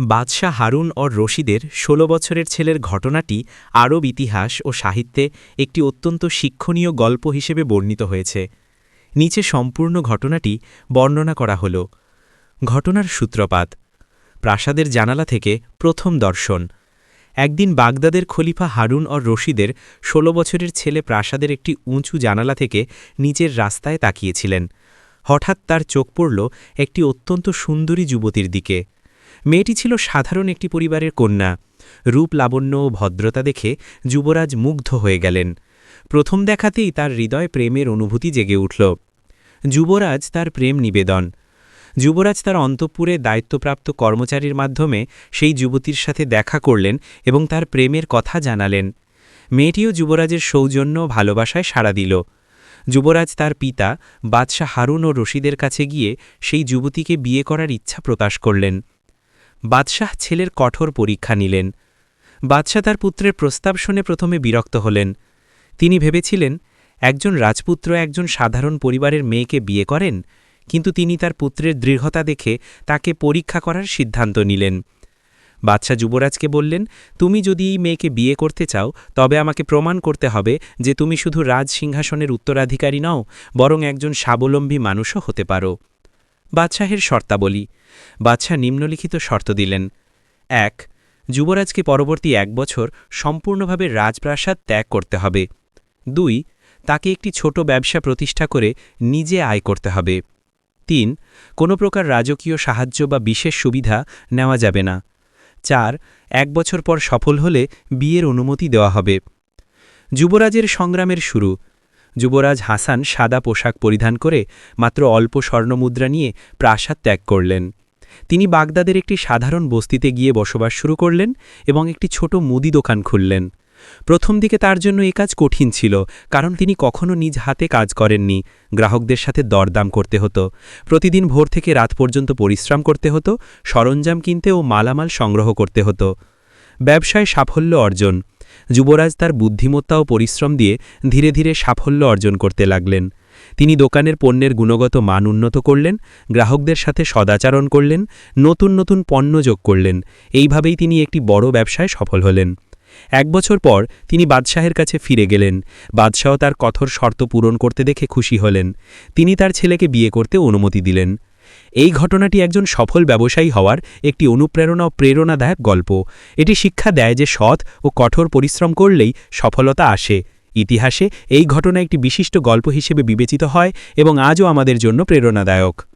বাদশাহ হারুন ও রশিদের ১৬ বছরের ছেলের ঘটনাটি আরব ইতিহাস ও সাহিত্যে একটি অত্যন্ত শিক্ষণীয় গল্প হিসেবে বর্ণিত হয়েছে। নিচে সম্পূর্ণ ঘটনাটি বর্ণনা করা হল। ঘটনার সূত্রপাত। প্রাসাদের জানালা থেকে প্রথম দর্শন। একদিন বাগদাদের খলিফা হারুন ও রশিদের ১৬ বছরের ছেলে প্রাসাদের একটি উঁচু জানালা থেকে নিচের রাস্তায় তাকিয়েছিলেন। হঠাৎ তার চোখ পড়ল একটি অত্যন্ত সুন্দরী যুবতীর দিকে। মেয়েটি ছিল সাধারণ একটি পরিবারের কন্যা। রূপ লাবণ্য ও ভদ্রতা দেখে যুবরাজ মুগ্ধ হয়ে গেলেন। প্রথম দেখাতেই তার হৃদয় প্রেমের অনুভূতি জেগে উঠল। যুবরাজ তার প্রেম নিবেদন। যুবরাজ তার অন্তঃপুরে দায়িত্বপ্রাপ্ত কর্মচারীর মাধ্যমে সেই যুবতীর সাথে দেখা করলেন এবং তার প্রেমের কথা জানালেন। মেয়েটিও যুবরাজের সৌজন্য ভালোবাসায় সাড়া দিল। যুবরাজ তার পিতা, বাদশাহ হারুন ও রশিদের কাছে গিয়ে সেই যুবতীকে বিয়ে করার ইচ্ছা প্রকাশ করলেন। বাদশাহ ছেলের কঠোর পরীক্ষা নিলেন। বাদশাহ তার পুত্রের প্রস্তাব শুনে প্রথমে বিরক্ত হলেন। তিনি ভেবেছিলেন, একজন রাজপুত্র একজন সাধারণ পরিবারের মেয়েকে বিয়ে করেন, কিন্তু তিনি তার পুত্রের দৃঢ়তা দেখে তাকে পরীক্ষা করার সিদ্ধান্ত নিলেন। বাদশাহ যুবরাজকে বললেন, তুমি যদি এই মেয়েকে বিয়ে করতে চাও, তবে আমাকে প্রমাণ করতে হবে যে তুমি শুধু রাজ সিংহাসনের উত্তরাধিকারী নও, বরং একজন স্বাবলম্বী মানুষও হতে পারো। বাদশাহের শর্তাবলী। বাদশাহ নিম্নলিখিত শর্ত দিলেন। এক, যুবরাজকে পরবর্তী এক বছর সম্পূর্ণভাবে রাজপ্রাসাদ ত্যাগ করতে হবে। দুই, তাকে একটি ছোট ব্যবসা প্রতিষ্ঠা করে নিজে আয় করতে হবে। তিন, কোনো প্রকার রাজকীয় সাহায্য বা বিশেষ সুবিধা নেওয়া যাবে না। চার, এক বছর পর সফল হলে বিয়ের অনুমতি দেওয়া হবে। যুবরাজের সংগ্রামের শুরু। যুবরাজ হাসান সাদা পোশাক পরিধান করে মাত্র অল্প স্বর্ণমুদ্রা নিয়ে প্রাসাদ ত্যাগ করলেন। তিনি বাগদাদের একটি সাধারণ বস্তিতে গিয়ে বসবাস শুরু করলেন এবং একটি ছোট মুদি দোকান খুললেন। প্রথম দিকে তার জন্য এ কাজ কঠিন ছিল, কারণ তিনি কখনো নিজ হাতে কাজ করেননি। গ্রাহকদের সাথে দরদাম করতে হতো, প্রতিদিন ভোর থেকে রাত পর্যন্ত পরিশ্রম করতে হতো, সরঞ্জাম কিনতে ও মালামাল সংগ্রহ করতে হতো। ব্যবসায় সাফল্য অর্জন। যুবরাজ তার বুদ্ধিমত্তা ও পরিশ্রম দিয়ে ধীরে ধীরে সাফল্য অর্জন করতে লাগলেন। তিনি দোকানের পণ্যের গুণগত মান উন্নত করলেন, গ্রাহকদের সাথে সদাচারণ করলেন, নতুন নতুন পণ্য যোগ করলেন। এইভাবেই তিনি একটি বড় ব্যবসায় সফল হলেন। এক বছর পর তিনি বাদশাহের কাছে ফিরে গেলেন। বাদশাহ তার কঠোর শর্ত পূরণ করতে দেখে খুশি হলেন। তিনি তার ছেলেকে বিয়ে করতে অনুমতি দিলেন। এই ঘটনাটি একজন সফল ব্যবসায়ী হওয়ার একটি অনুপ্রেরণা ও প্রেরণাদায়ক গল্প। এটি শিক্ষা দেয় যে সৎ ও কঠোর পরিশ্রম করলেই সফলতা আসে। ইতিহাসে এই ঘটনা একটি বিশিষ্ট গল্প হিসেবে বিবেচিত হয় এবং আজও আমাদের জন্য প্রেরণাদায়ক।